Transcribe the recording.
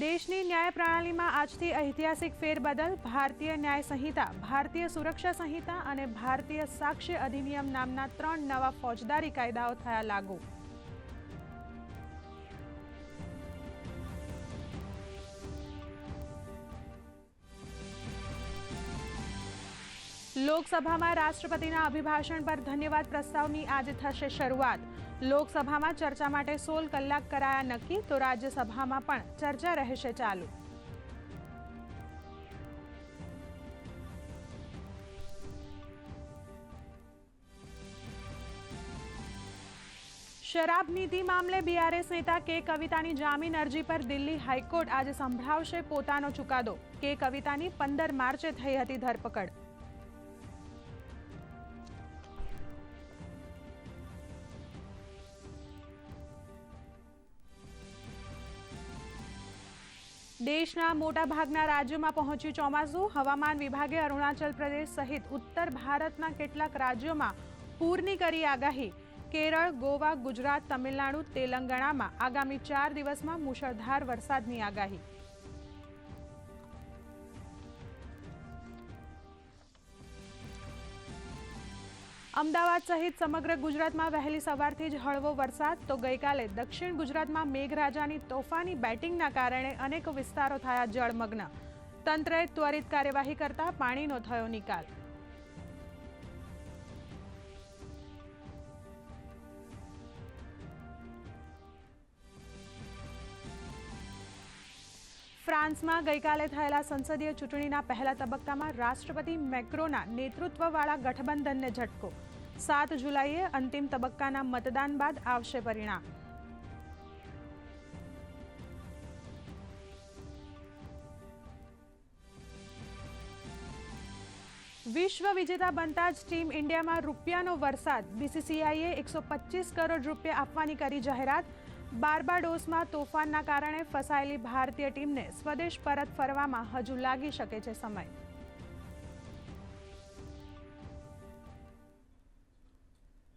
દેશની ન્યાય પ્રણાલીમાં આજથી ઐતિહાસિક ફેરબદલ, ભારતીય ન્યાય સંહિતા, ભારતીય સુરક્ષા સંહિતા અને ભારતીય સાક્ષ્ય અધિનિયમ નામના ત્રણ નવા ફોજદારી કાયદાઓ થયા લાગુ. લોકસભામાં રાષ્ટ્રપતિના અભિભાષણ પર ધન્યવાદ પ્રસ્તાવની આજે થશે શરૂઆત. લોકસભામાં ચર્ચા માટે સોળ કલાક કરાયા નક્કી, તો રાજ્યસભામાં પણ ચર્ચા રહેશે ચાલુ. શરાબ નીતિ મામલે બીઆરએસ નેતા કે કવિતાની જામીન અરજી પર દિલ્હી હાઈકોર્ટ આજે સંભળાવશે પોતાનો ચુકાદો. કે કવિતાની પંદર માર્ચે થઈ હતી ધરપકડ. દેશના મોટાભાગના રાજ્યોમાં પહોંચ્યું ચોમાસું. હવામાન વિભાગે અરુણાચલ પ્રદેશ સહિત ઉત્તર ભારતના કેટલાક રાજ્યોમાં પૂરની કરી આગાહી. કેરળ, ગોવા, ગુજરાત, તમિલનાડુ, તેલંગાણામાં આગામી ચાર દિવસમાં મુશળધાર વરસાદની આગાહી. અમદાવાદ સહિત સમગ્ર ગુજરાતમાં વહેલી સવારથી જ હળવો વરસાદ. તો ગઈકાલે દક્ષિણ ગુજરાતમાં મેઘરાજાની તોફાની બેટિંગના કારણે અનેક વિસ્તારો થયા જળમગ્ન. તંત્રએ ત્વરિત કાર્યવાહી કરતા પાણીનો થયો નિકાલ. ફ્રાન્સમાં ગઈકાલે થયેલા સંસદીય ચૂંટણીના પહેલા તબક્કામાં રાષ્ટ્રપતિ મેક્રોના નેતૃત્વવાળા ગઠબંધનને ઝટકો. સાત જુલાઈએ અંતિમ તબક્કાના મતદાન બાદ આવશે પરિણામ. વિશ્વ વિજેતા બનતા જ ટીમ ઇન્ડિયામાં રૂપિયાનો વરસાદ. બીસીસીઆઈએ એકસો પચીસ કરોડ રૂપિયા આપવાની કરી જાહેરાત. બાર્બાડોસમાં તોફાનના કારણે ફસાયેલી ભારતીય ટીમને સ્વદેશ પરત ફરવામાં હજુ લાગી શકે છે સમય.